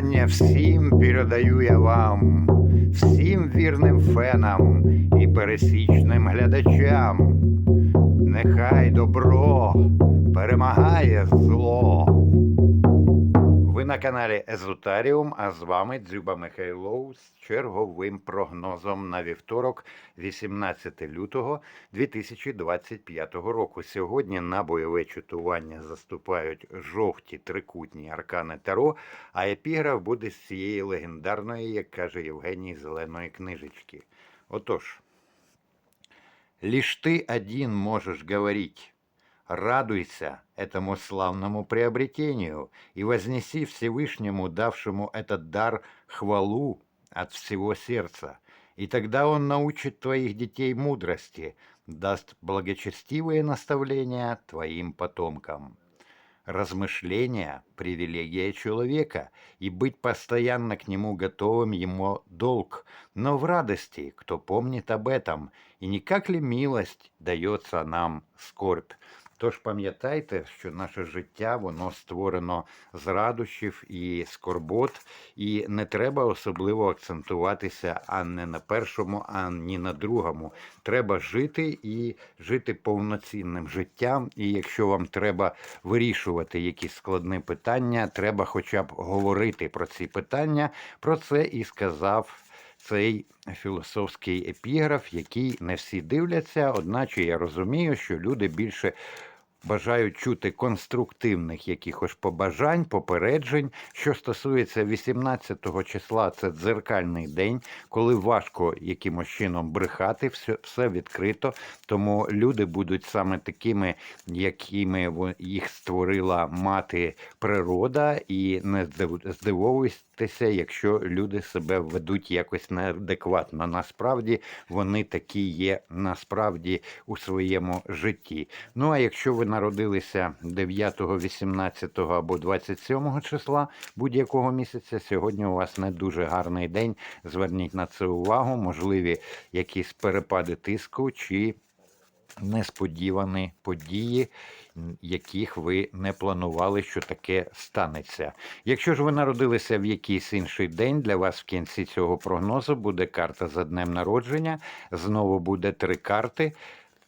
вітання всім передаю я вам, всім вірним фенам і пересічним глядачам. Нехай добро перемагає зло. Ви на каналі Езотаріум, а з вами Дзюба Михайлов з черговим прогнозом на вівторок, 18 лютого 2025 року. Сьогодні на бойове чутування заступають жовті трикутні аркани Таро, а епіграф буде з цієї легендарної, як каже Євгеній, зеленої книжечки. Отож, лишь ты один можешь говорить. Радуйся этому славному приобретению и вознеси Всевышнему, давшему этот дар, хвалу от всего сердца. И тогда Он научит твоих детей мудрости, даст благочестивые наставления твоим потомкам. Размышления – привилегия человека, и быть постоянно к нему готовым ему долг. Но в радости, кто помнит об этом, и не как ли милость дается нам скорбь. Тож пам'ятайте, що наше життя воно створено з радощів і скорбот, і не треба особливо акцентуватися а не на першому, а ні на другому. Треба жити і жити повноцінним життям. І якщо вам треба вирішувати якісь складні питання, треба хоча б говорити про ці питання. Про це і сказав. Цей філософський епіграф, який не всі дивляться, одначе я розумію, що люди більше Бажаю чути конструктивних якихось побажань, попереджень. Що стосується 18 числа, це дзеркальний день, коли важко якимось чином брехати, все все відкрито. Тому люди будуть саме такими, якими їх створила мати природа, і не здивовуйтеся, якщо люди себе ведуть якось неадекватно. Насправді вони такі є насправді у своєму житті. Ну а якщо ви народилися 9, 18 або 27 числа будь-якого місяця, сьогодні у вас не дуже гарний день. Зверніть на це увагу, можливі якісь перепади тиску чи несподівані події, яких ви не планували, що таке станеться. Якщо ж ви народилися в якийсь інший день, для вас в кінці цього прогнозу буде карта за днем народження. Знову буде три карти.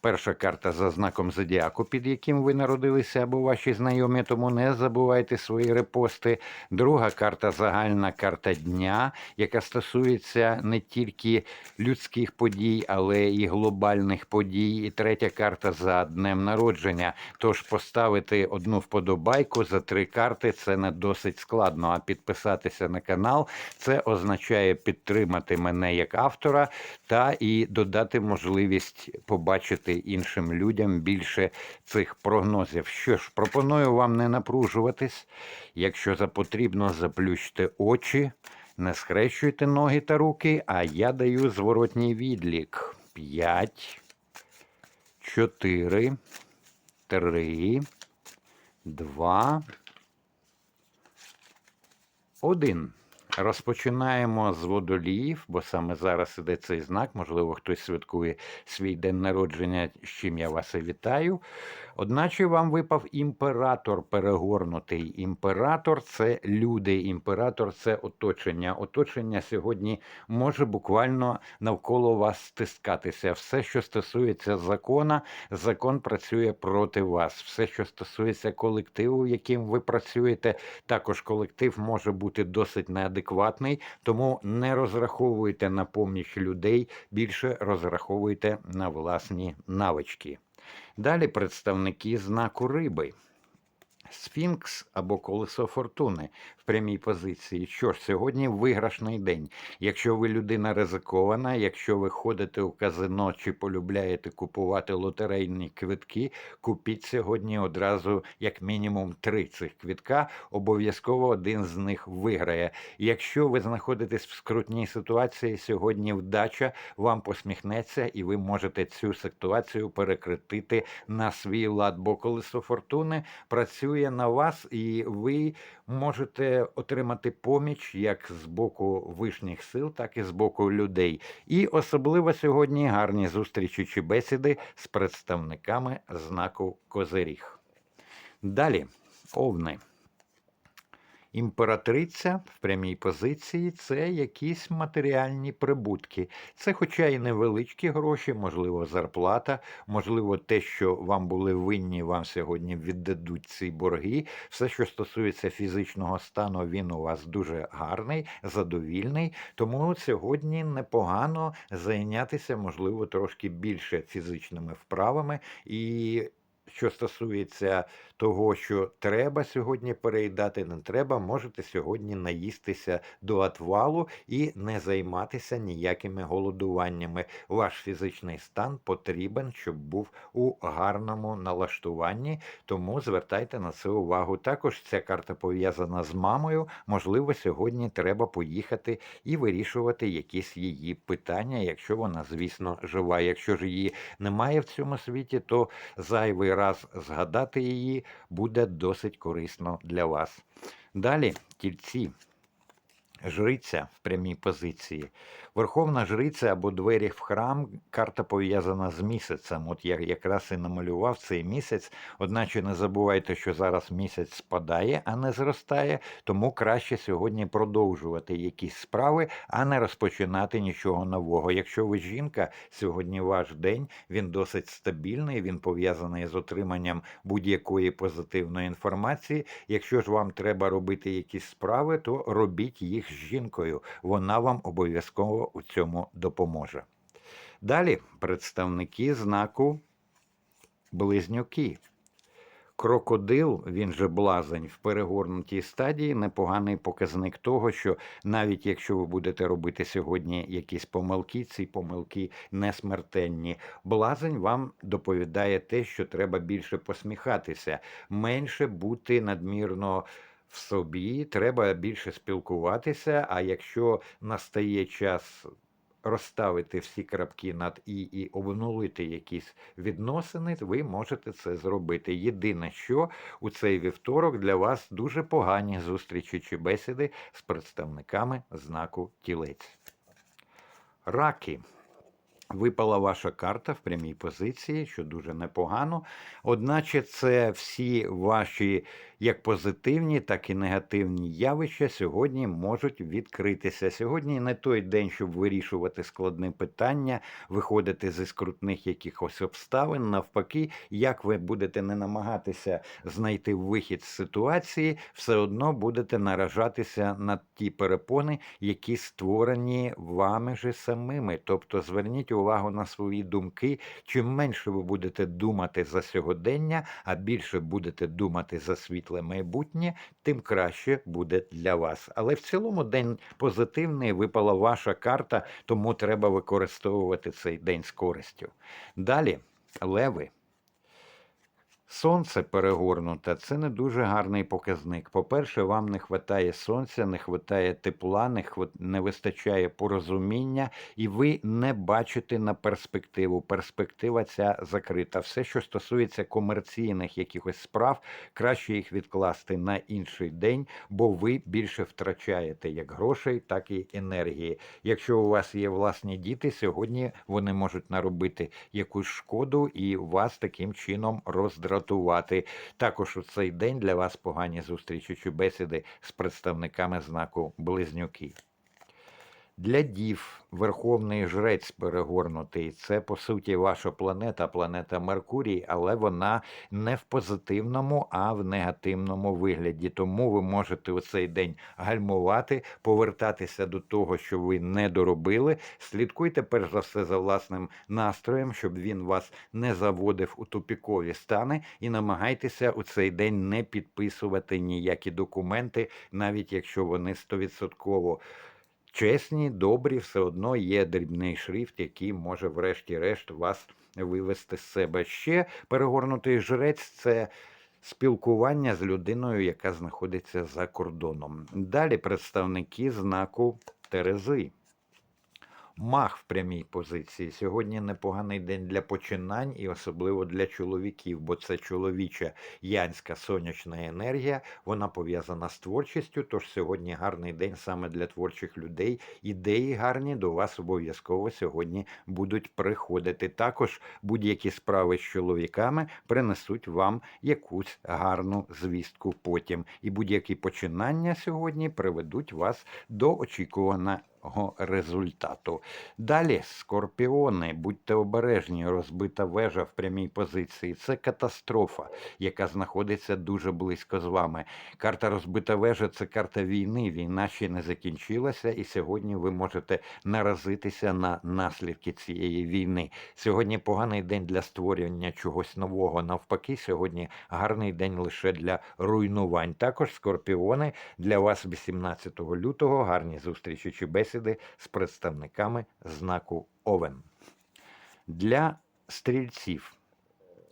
Перша карта за знаком зодіаку, під яким ви народилися або ваші знайомі, тому не забувайте свої репости. Друга карта загальна карта дня, яка стосується не тільки людських подій, але і глобальних подій. І третя карта за днем народження. Тож поставити одну вподобайку за три карти це не досить складно. А підписатися на канал це означає підтримати мене як автора та і додати можливість побачити іншим людям більше цих прогнозів. Що ж, пропоную вам не напружуватись. Якщо за потрібно, заплющте очі, не схрещуйте ноги та руки, а я даю зворотній відлік. П'ять, чотири, три, два, один. Розпочинаємо з водоліїв, бо саме зараз іде цей знак. Можливо, хтось святкує свій день народження, з чим я вас і вітаю. Одначе вам випав імператор перегорнутий. Імператор це люди, імператор це оточення. Оточення сьогодні може буквально навколо вас стискатися. Все, що стосується закона, закон працює проти вас. Все, що стосується колективу, яким ви працюєте, також колектив може бути досить неадекватний, тому не розраховуйте на поміч людей, більше розраховуйте на власні навички. Далі представники знаку риби. Сфінкс або колесо фортуни прямій позиції. Що ж, сьогодні виграшний день. Якщо ви людина ризикована, якщо ви ходите у казино чи полюбляєте купувати лотерейні квитки, купіть сьогодні одразу як мінімум три цих квитка. Обов'язково один з них виграє. Якщо ви знаходитесь в скрутній ситуації, сьогодні вдача вам посміхнеться, і ви можете цю ситуацію перекритити на свій лад, бо колесо фортуни працює на вас, і ви можете отримати поміч як з боку вишніх сил, так і з боку людей. І особливо сьогодні гарні зустрічі чи бесіди з представниками знаку Козиріг. Далі, овни. Імператриця в прямій позиції це якісь матеріальні прибутки. Це, хоча і невеличкі гроші, можливо, зарплата, можливо, те, що вам були винні, вам сьогодні віддадуть ці борги. Все, що стосується фізичного стану, він у вас дуже гарний, задовільний. Тому сьогодні непогано зайнятися, можливо, трошки більше фізичними вправами і. Що стосується того, що треба сьогодні переїдати, не треба, можете сьогодні наїстися до отвалу і не займатися ніякими голодуваннями. Ваш фізичний стан потрібен, щоб був у гарному налаштуванні, тому звертайте на це увагу. Також ця карта пов'язана з мамою. Можливо, сьогодні треба поїхати і вирішувати якісь її питання, якщо вона, звісно, жива. Якщо ж її немає в цьому світі, то зайвий раз згадати її буде досить корисно для вас. Далі тільці. Жриця в прямій позиції. Верховна жриця або двері в храм. Карта пов'язана з місяцем. От я якраз і намалював цей місяць. Одначе не забувайте, що зараз місяць спадає, а не зростає. Тому краще сьогодні продовжувати якісь справи, а не розпочинати нічого нового. Якщо ви жінка, сьогодні ваш день він досить стабільний. Він пов'язаний з отриманням будь-якої позитивної інформації. Якщо ж вам треба робити якісь справи, то робіть їх з жінкою. Вона вам обов'язково у цьому допоможе. Далі представники знаку близнюки. Крокодил, він же блазень в перегорнутій стадії, непоганий показник того, що навіть якщо ви будете робити сьогодні якісь помилки, ці помилки не смертельні. Блазень вам доповідає те, що треба більше посміхатися, менше бути надмірно в собі, треба більше спілкуватися. А якщо настає час розставити всі крапки над і і обнулити якісь відносини, ви можете це зробити. Єдине, що у цей вівторок для вас дуже погані зустрічі чи бесіди з представниками знаку тілець. Раки. Випала ваша карта в прямій позиції, що дуже непогано. Одначе це всі ваші як позитивні, так і негативні явища сьогодні можуть відкритися. Сьогодні не той день, щоб вирішувати складне питання, виходити зі скрутних якихось обставин. Навпаки, як ви будете не намагатися знайти вихід з ситуації, все одно будете наражатися на ті перепони, які створені вами же самими. Тобто зверніть увагу на свої думки. Чим менше ви будете думати за сьогодення, а більше будете думати за світле майбутнє, тим краще буде для вас. Але в цілому день позитивний, випала ваша карта, тому треба використовувати цей день з користю. Далі, леви. Сонце перегорнуте це не дуже гарний показник. По-перше, вам не вистачає сонця, не вистачає тепла, не хват... не вистачає порозуміння, і ви не бачите на перспективу. Перспектива ця закрита. Все, що стосується комерційних якихось справ, краще їх відкласти на інший день, бо ви більше втрачаєте як грошей, так і енергії. Якщо у вас є власні діти, сьогодні вони можуть наробити якусь шкоду і вас таким чином роздратувати. Також у цей день для вас погані зустрічі чи бесіди з представниками знаку Близнюки. Для дів Верховний Жрець перегорнутий. Це, по суті, ваша планета, планета Меркурій, але вона не в позитивному, а в негативному вигляді. Тому ви можете у цей день гальмувати, повертатися до того, що ви не доробили. Слідкуйте, перш за все, за власним настроєм, щоб він вас не заводив у тупікові стани, і намагайтеся у цей день не підписувати ніякі документи, навіть якщо вони стовідсотково чесні, добрі, все одно є дрібний шрифт, який може, врешті-решт, вас вивести з себе. Ще перегорнутий жрець це. Спілкування з людиною, яка знаходиться за кордоном. Далі представники знаку Терези. Мах в прямій позиції. Сьогодні непоганий день для починань і особливо для чоловіків, бо це чоловіча янська сонячна енергія. Вона пов'язана з творчістю. Тож сьогодні гарний день саме для творчих людей. Ідеї гарні до вас обов'язково сьогодні будуть приходити. Також будь-які справи з чоловіками принесуть вам якусь гарну звістку потім. І будь-які починання сьогодні приведуть вас до очікуваного результату. Далі скорпіони, будьте обережні, розбита вежа в прямій позиції. Це катастрофа, яка знаходиться дуже близько з вами. Карта розбита вежа це карта війни. Війна ще не закінчилася, і сьогодні ви можете наразитися на наслідки цієї війни. Сьогодні поганий день для створення чогось нового. Навпаки, сьогодні гарний день лише для руйнувань. Також скорпіони для вас 18 лютого. Гарні зустрічі чи бесіди з представниками знаку Овен. Для стрільців.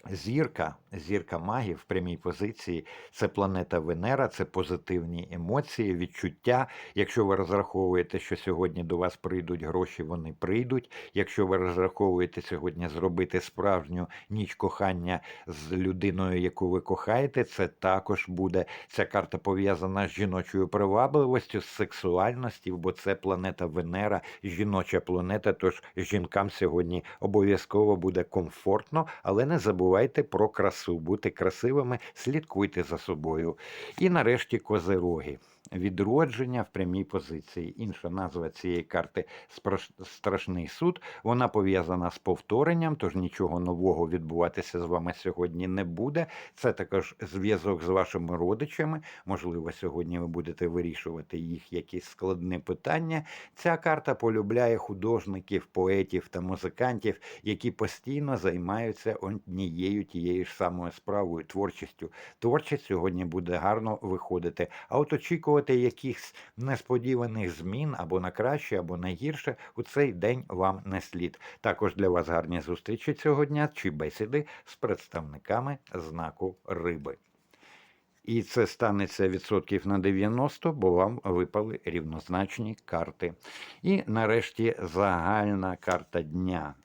Зірка, зірка магів в прямій позиції це планета Венера, це позитивні емоції, відчуття. Якщо ви розраховуєте, що сьогодні до вас прийдуть гроші, вони прийдуть. Якщо ви розраховуєте сьогодні зробити справжню ніч кохання з людиною, яку ви кохаєте, це також буде. Ця карта пов'язана з жіночою привабливостю, з сексуальністю, бо це планета Венера, жіноча планета. Тож жінкам сьогодні обов'язково буде комфортно, але не забувайте про красу, бути красивими, слідкуйте за собою. І нарешті козироги. Відродження в прямій позиції. Інша назва цієї карти страшний суд. Вона пов'язана з повторенням, тож нічого нового відбуватися з вами сьогодні не буде. Це також зв'язок з вашими родичами. Можливо, сьогодні ви будете вирішувати їх якісь складні питання. Ця карта полюбляє художників, поетів та музикантів, які постійно займаються однією тією ж самою справою, творчістю. Творчість сьогодні буде гарно виходити. А от очікувати якихось несподіваних змін або на краще, або на гірше у цей день вам не слід. Також для вас гарні зустрічі цього дня чи бесіди з представниками знаку риби. І це станеться відсотків на 90, бо вам випали рівнозначні карти. І нарешті загальна карта дня.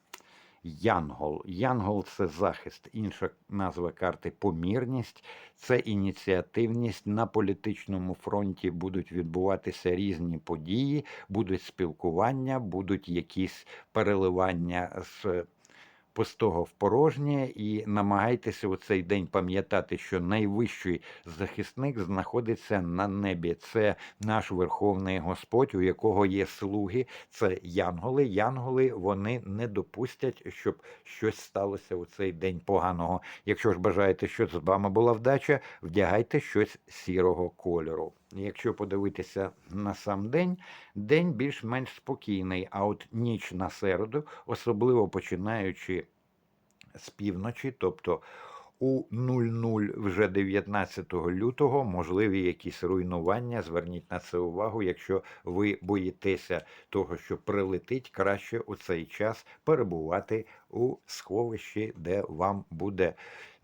Янгол. Янгол це захист. Інша назва карти помірність, це ініціативність. На політичному фронті будуть відбуватися різні події, будуть спілкування, будуть якісь переливання з пустого в порожнє і намагайтеся у цей день пам'ятати, що найвищий захисник знаходиться на небі. Це наш Верховний Господь, у якого є слуги, це янголи. Янголи вони не допустять, щоб щось сталося у цей день поганого. Якщо ж бажаєте, щоб з вами була вдача, вдягайте щось сірого кольору. Якщо подивитися на сам день, день більш-менш спокійний, а от ніч на середу, особливо починаючи з півночі, тобто у 00 вже 19 лютого можливі якісь руйнування. Зверніть на це увагу. Якщо ви боїтеся того, що прилетить, краще у цей час перебувати у сховищі, де вам буде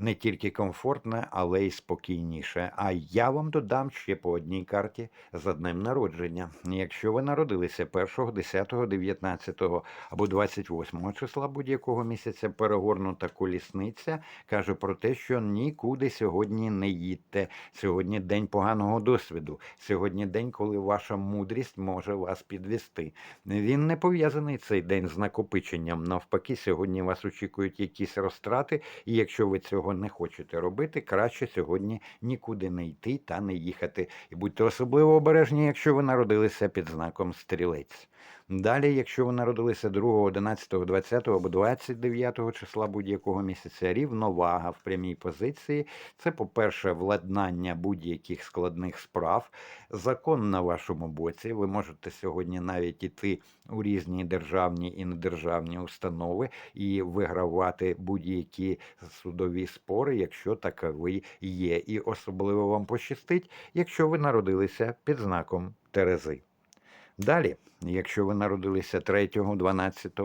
не тільки комфортно, але й спокійніше. А я вам додам ще по одній карті за днем народження. Якщо ви народилися 1, 10, 19 або 28 числа будь-якого місяця, перегорнута колісниця каже про те, що нікуди сьогодні не їдьте. Сьогодні день поганого досвіду. Сьогодні день, коли ваша мудрість може вас підвести. Він не пов'язаний цей день з накопиченням. Навпаки, сьогодні вас очікують якісь розтрати, і якщо ви цього не хочете робити, краще сьогодні нікуди не йти та не їхати. І будьте особливо обережні, якщо ви народилися під знаком стрілець. Далі, якщо ви народилися 2, 11, 20 або 29 числа будь-якого місяця, рівновага в прямій позиції, це, по-перше, владнання будь-яких складних справ, закон на вашому боці. Ви можете сьогодні навіть іти у різні державні і недержавні установи і вигравати будь-які судові спори, якщо такові є. І особливо вам пощастить, якщо ви народилися під знаком Терези. Далі, якщо ви народилися 3, 12,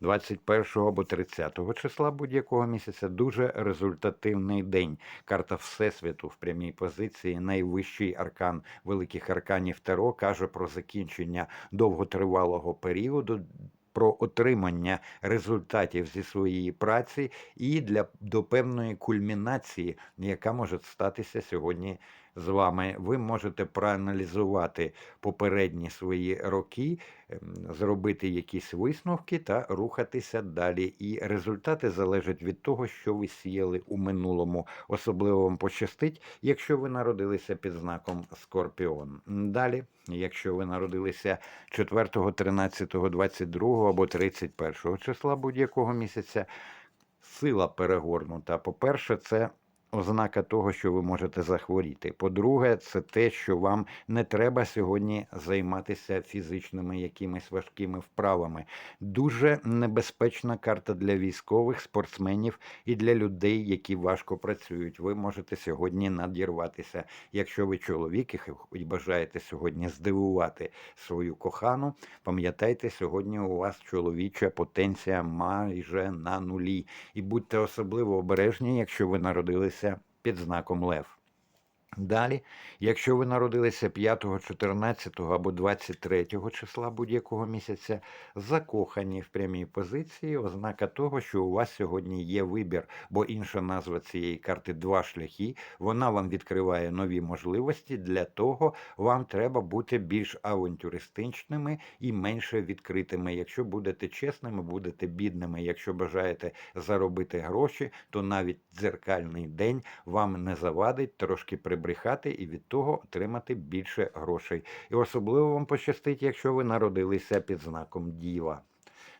21 або 30 числа будь-якого місяця, дуже результативний день. Карта Всесвіту в прямій позиції, найвищий аркан великих арканів Таро каже про закінчення довготривалого періоду про отримання результатів зі своєї праці і для до певної кульмінації, яка може статися сьогодні з вами. Ви можете проаналізувати попередні свої роки, ем, зробити якісь висновки та рухатися далі. І результати залежать від того, що ви сіяли у минулому. Особливо вам пощастить, якщо ви народилися під знаком Скорпіон. Далі, якщо ви народилися 4, 13, 22 або 31 числа будь-якого місяця, сила перегорнута. По-перше, це ознака того, що ви можете захворіти. По-друге, це те, що вам не треба сьогодні займатися фізичними якимись важкими вправами. Дуже небезпечна карта для військових, спортсменів і для людей, які важко працюють. Ви можете сьогодні надірватися. Якщо ви чоловік і бажаєте сьогодні здивувати свою кохану, пам'ятайте, сьогодні у вас чоловіча потенція майже на нулі. І будьте особливо обережні, якщо ви народилися під знаком Лев. Далі, якщо ви народилися 5, 14 або 23 числа будь-якого місяця, закохані в прямій позиції, ознака того, що у вас сьогодні є вибір, бо інша назва цієї карти два шляхи. Вона вам відкриває нові можливості. Для того вам треба бути більш авантюристичними і менше відкритими. Якщо будете чесними, будете бідними. Якщо бажаєте заробити гроші, то навіть дзеркальний день вам не завадить трошки прибрехати і від того отримати більше грошей. І особливо вам пощастить, якщо ви народилися під знаком Діва.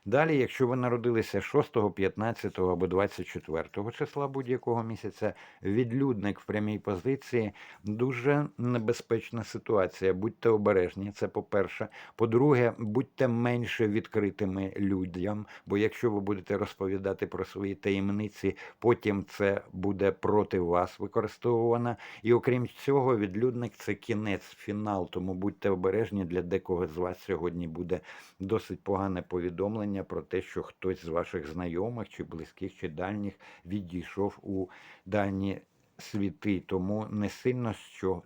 Далі, якщо ви народилися 6, 15 або 24 числа будь-якого місяця, відлюдник в прямій позиції дуже небезпечна ситуація. Будьте обережні, це по-перше. По-друге, будьте менше відкритими людям, бо якщо ви будете розповідати про свої таємниці, потім це буде проти вас використовувано. І окрім цього, відлюдник це кінець, фінал. Тому будьте обережні для декого з вас сьогодні буде досить погане повідомлення про те, що хтось з ваших знайомих, чи близьких, чи дальніх відійшов у дальні світи. Тому не сильно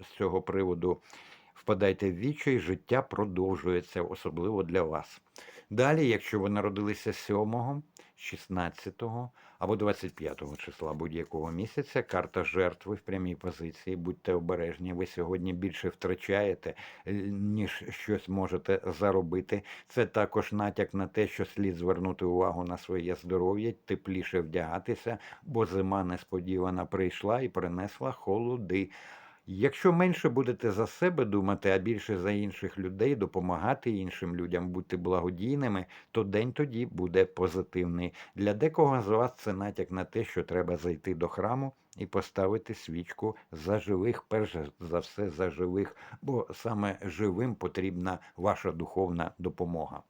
з цього приводу впадайте в вічі, життя продовжується, особливо для вас. Далі, якщо ви народилися 7, 16 або 25 числа будь-якого місяця, карта жертви в прямій позиції, будьте обережні, ви сьогодні більше втрачаєте, е, ніж щось можете заробити. Це також натяк на те, що слід звернути увагу на своє здоров'я, тепліше вдягатися, бо зима несподівано прийшла і принесла холоди. Якщо менше будете за себе думати, а більше за інших людей, допомагати іншим людям, бути благодійними, то день тоді буде позитивний. Для декого з вас це натяк на те, що треба зайти до храму і поставити свічку за живих, перш за все за живих, бо саме живим потрібна ваша духовна допомога.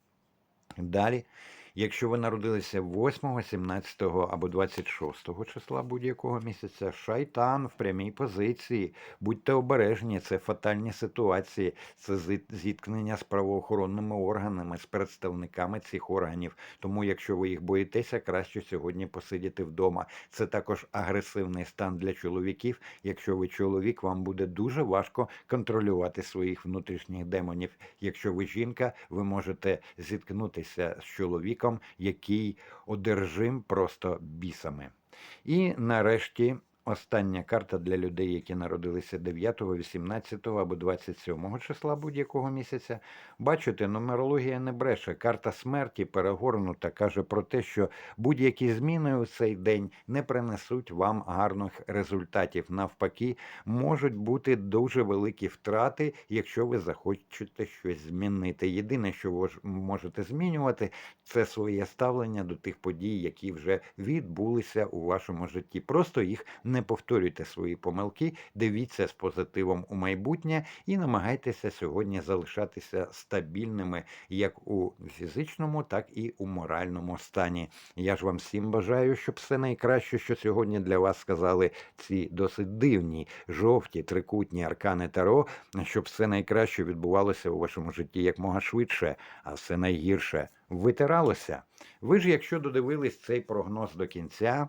Далі, якщо ви народилися 8, 17 або 26 числа будь-якого місяця, шайтан в прямій позиції, будьте обережні, це фатальні ситуації, це зіткнення з правоохоронними органами, з представниками цих органів. Тому, якщо ви їх боїтеся, краще сьогодні посидіти вдома. Це також агресивний стан для чоловіків. Якщо ви чоловік, вам буде дуже важко контролювати своїх внутрішніх демонів. Якщо ви жінка, ви можете зіткнутися з чоловіком, який одержим просто бісами. І нарешті остання карта для людей, які народилися 9, 18 або 27 числа будь-якого місяця. Бачите, нумерологія не бреше. Карта смерті перегорнута каже про те, що будь-які зміни у цей день не принесуть вам гарних результатів. Навпаки, можуть бути дуже великі втрати, якщо ви захочете щось змінити. Єдине, що ви можете змінювати, це своє ставлення до тих подій, які вже відбулися у вашому житті. Просто їх не повторюйте свої помилки, дивіться з позитивом у майбутнє і намагайтеся сьогодні залишатися стабільними як у фізичному, так і у моральному стані. Я ж вам всім бажаю, щоб все найкраще, що сьогодні для вас сказали ці досить дивні жовті трикутні аркани Таро, щоб все найкраще відбувалося у вашому житті якмога швидше, а все найгірше витиралося. Ви ж, якщо додивились цей прогноз до кінця,